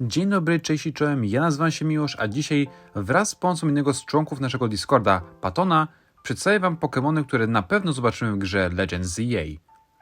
Dzień dobry, cześć i czołem, ja nazywam się Miłosz, a dzisiaj wraz z pomocą jednego z członków naszego Discorda, Patona, przedstawię wam Pokémony, które na pewno zobaczymy w grze Legends z EA.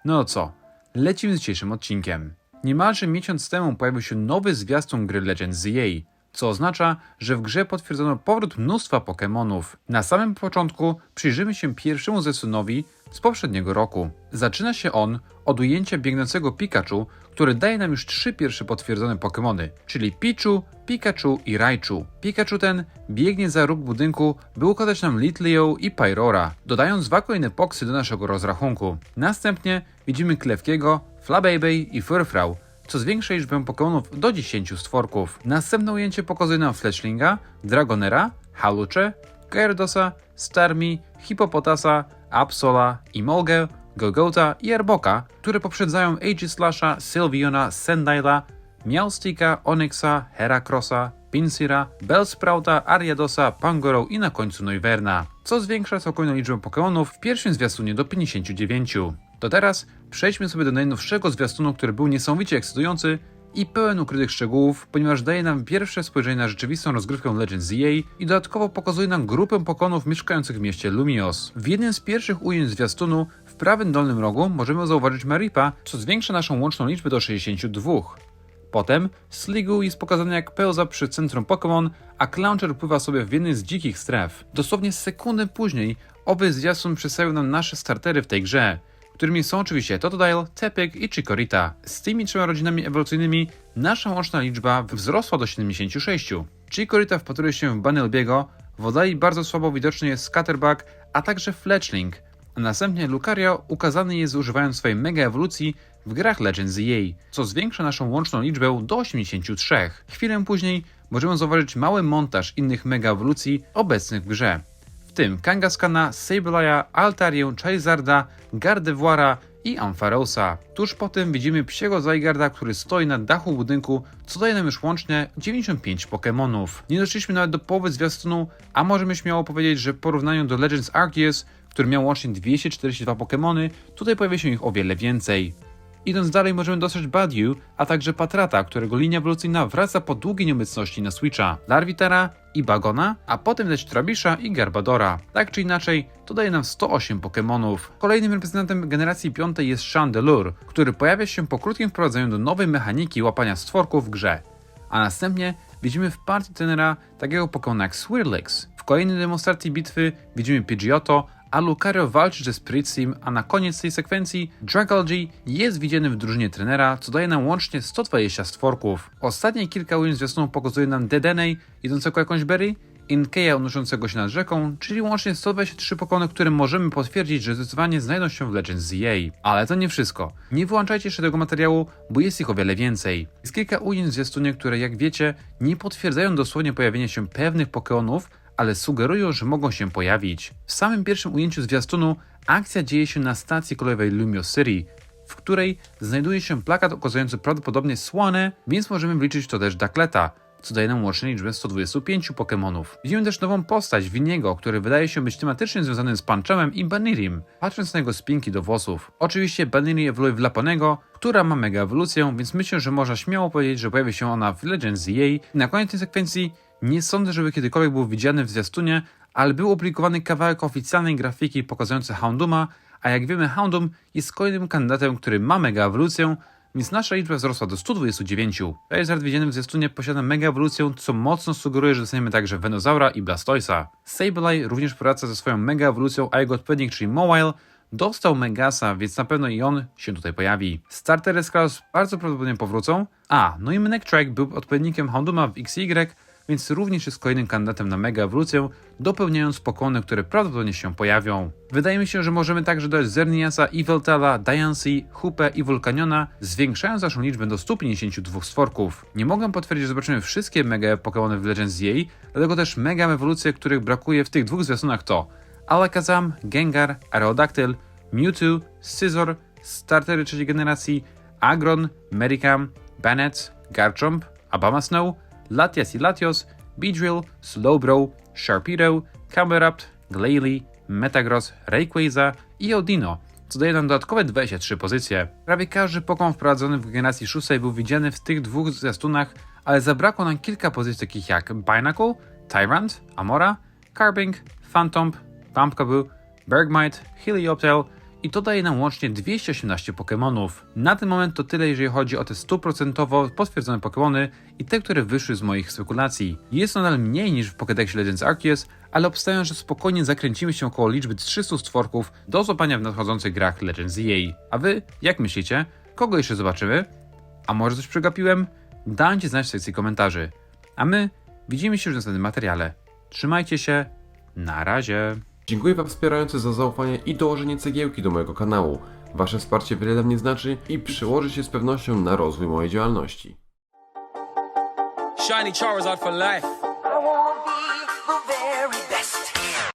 No co, lecimy z dzisiejszym odcinkiem. Niemalże miesiąc temu pojawił się nowy zwiastun gry Legends z EA, co oznacza, że w grze potwierdzono powrót mnóstwa Pokémonów. Na samym początku przyjrzymy się pierwszemu zwiastunowi z poprzedniego roku. Zaczyna się on od ujęcia biegnącego Pikachu, który daje nam już trzy pierwsze potwierdzone Pokémony, czyli Pichu, Pikachu i Raichu. Pikachu ten biegnie za róg budynku, by ukazać nam Litleo i Pyrora, dodając dwa kolejne poksy do naszego rozrachunku. Następnie widzimy Klewkiego, Flabébé i Furfrau, co zwiększa liczbę Pokémonów do 10 stworków. Następne ujęcie pokazuje nam Fletchlinga, Dragonera, Halucze, Gyaradosa, Starmie, Hippopotasa, Absola, Imolgę, Gogota i Arboka, które poprzedzają Aegislasha, Sylveona, Sandila, Meowsticka, Onyxa, Heracrossa, Pinsira, Bellsprouta, Ariadosa, Pangoro i na końcu Noiverna, co zwiększa całkowitą liczbę Pokémonów w pierwszym zwiastunie do 59. To teraz przejdźmy sobie do najnowszego zwiastunu, który był niesamowicie ekscytujący i pełen ukrytych szczegółów, ponieważ daje nam pierwsze spojrzenie na rzeczywistą rozgrywkę Legends EA i dodatkowo pokazuje nam grupę pokonów mieszkających w mieście Lumios. W jednym z pierwszych ujęć zwiastunu w prawym dolnym rogu możemy zauważyć Maripa, co zwiększa naszą łączną liczbę do 62. Potem Sligu jest pokazany jak pełza przy centrum Pokémon, a Clouncher pływa sobie w jednej z dzikich stref. Dosłownie sekundę później owy zwiastun przedstawił nam nasze startery w tej grze, którymi są oczywiście Totodile, Tepig i Chikorita. Z tymi trzema rodzinami ewolucyjnymi nasza łączna liczba wzrosła do 76. Chikorita wpatruje się w Banelbiego, w oddali bardzo słabo widoczny jest Scatterbug, a także Fletchling, a następnie Lucario ukazany jest używając swojej mega ewolucji w grach Legends EA, co zwiększa naszą łączną liczbę do 83. Chwilę później możemy zauważyć mały montaż innych mega ewolucji obecnych w grze, tym Kangaskana, Sableya, Altarię, Charizarda, Gardevoira i Ampharosa. Tuż po tym widzimy psiego Zygarda, który stoi na dachu budynku, co daje nam już łącznie 95 Pokémonów. Nie doszliśmy nawet do połowy zwiastunu, a możemy śmiało powiedzieć, że w porównaniu do Legends Arceus, który miał łącznie 242 Pokémony, tutaj pojawia się ich o wiele więcej. Idąc dalej możemy dostać Badiu, a także Patrata, którego linia ewolucyjna wraca po długiej nieobecności na Switcha, Larvitera i Bagona, a potem dać Trabisha i Garbadora. Tak czy inaczej, to daje nam 108 Pokémonów. Kolejnym reprezentantem generacji piątej jest Chandelure, który pojawia się po krótkim wprowadzeniu do nowej mechaniki łapania stworków w grze. A następnie widzimy w partii tenera takiego Pokémona jak Swirlix. W kolejnej demonstracji bitwy widzimy Pidgeotto, a Lucario walczy ze Spritzim, a na koniec tej sekwencji Dragalge jest widziany w drużynie trenera, co daje nam łącznie 120 stworków. Ostatnie kilka ujęć zwiastunu pokazuje nam Dedenne, idącego jakąś berry, Inkeya unoszącego się nad rzeką, czyli łącznie 123 pokony, które możemy potwierdzić, że zdecydowanie znajdą się w Legends z EA. Ale to nie wszystko. Nie wyłączajcie jeszcze tego materiału, bo jest ich o wiele więcej. Jest kilka ujęć w zwiastunie, które jak wiecie nie potwierdzają dosłownie pojawienia się pewnych pokonów, ale sugerują, że mogą się pojawić. W samym pierwszym ujęciu zwiastunu akcja dzieje się na stacji kolejowej Lumio City, w której znajduje się plakat ukazujący prawdopodobnie Słone, więc możemy wliczyć to też Dakleta, co daje nam łącznie liczbę 125 Pokémonów. Widzimy też nową postać, Winiego, który wydaje się być tematycznie związany z Panchemem i Banirim, patrząc na jego spinki do włosów. Oczywiście Baniri ewoluuje w Laponego, która ma mega ewolucję, więc myślę, że można śmiało powiedzieć, że pojawi się ona w Legends EA. I na koniec tej sekwencji nie sądzę, żeby kiedykolwiek był widziany w zwiastunie, ale był opublikowany kawałek oficjalnej grafiki pokazujący Hounduma, a jak wiemy Houndum jest kolejnym kandydatem, który ma mega ewolucję, więc nasza liczba wzrosła do 129. Charizard widziany w zwiastunie posiada mega ewolucję, co mocno sugeruje, że dostaniemy także Venozaura i Blastoisa. Sableye również wraca ze swoją mega ewolucją, a jego odpowiednik, czyli Mowile, dostał Megasa, więc na pewno i on się tutaj pojawi. Startery Skulls bardzo prawdopodobnie powrócą. A, no i Mnektrack był odpowiednikiem Hounduma w XY, więc również jest kolejnym kandydatem na mega ewolucję, dopełniając pokony, które prawdopodobnie się pojawią. Wydaje mi się, że możemy także dodać Zerniasa, Yveltala, Diancie, Hupę i Vulcaniona, zwiększając naszą liczbę do 152 stworków. Nie mogę potwierdzić, że zobaczymy wszystkie mega pokemony w Legends EA, dlatego też mega ewolucje, których brakuje w tych dwóch zwiastunach to Alakazam, Gengar, Aerodactyl, Mewtwo, Scizor, startery trzeciej generacji, Agron, Mericam, Bennett, Garchomp, Abomasnow, Latias i Latios, Beedrill, Slowbro, Sharpedo, Camerupt, Glalie, Metagross, Rayquaza i Odino, co daje nam dodatkowe 23 pozycje. Prawie każdy Pokémon wprowadzony w generacji szóstej był widziany w tych dwóch zwiastunach, ale zabrakło nam kilka pozycji takich jak Binacle, Tyrant, Amora, Carbink, Phantom, Pumpkaboo, Bergmite, Helioptile i to daje nam łącznie 218 Pokémonów. Na ten moment to tyle, jeżeli chodzi o te 100% potwierdzone Pokémony i te, które wyszły z moich spekulacji. Jest nadal mniej niż w Pokédexie Legends Arceus, ale obstawiam, że spokojnie zakręcimy się około liczby 300 stworków do złapania w nadchodzących grach Legends EA. A wy, jak myślicie? Kogo jeszcze zobaczymy? A może coś przegapiłem? Dajcie znać w sekcji komentarzy. A my widzimy się już w następnym materiale. Trzymajcie się. Na razie. Dziękuję Wam wspierający za zaufanie i dołożenie cegiełki do mojego kanału. Wasze wsparcie wiele dla mnie znaczy i przełoży się z pewnością na rozwój mojej działalności. Shiny Charizard for life.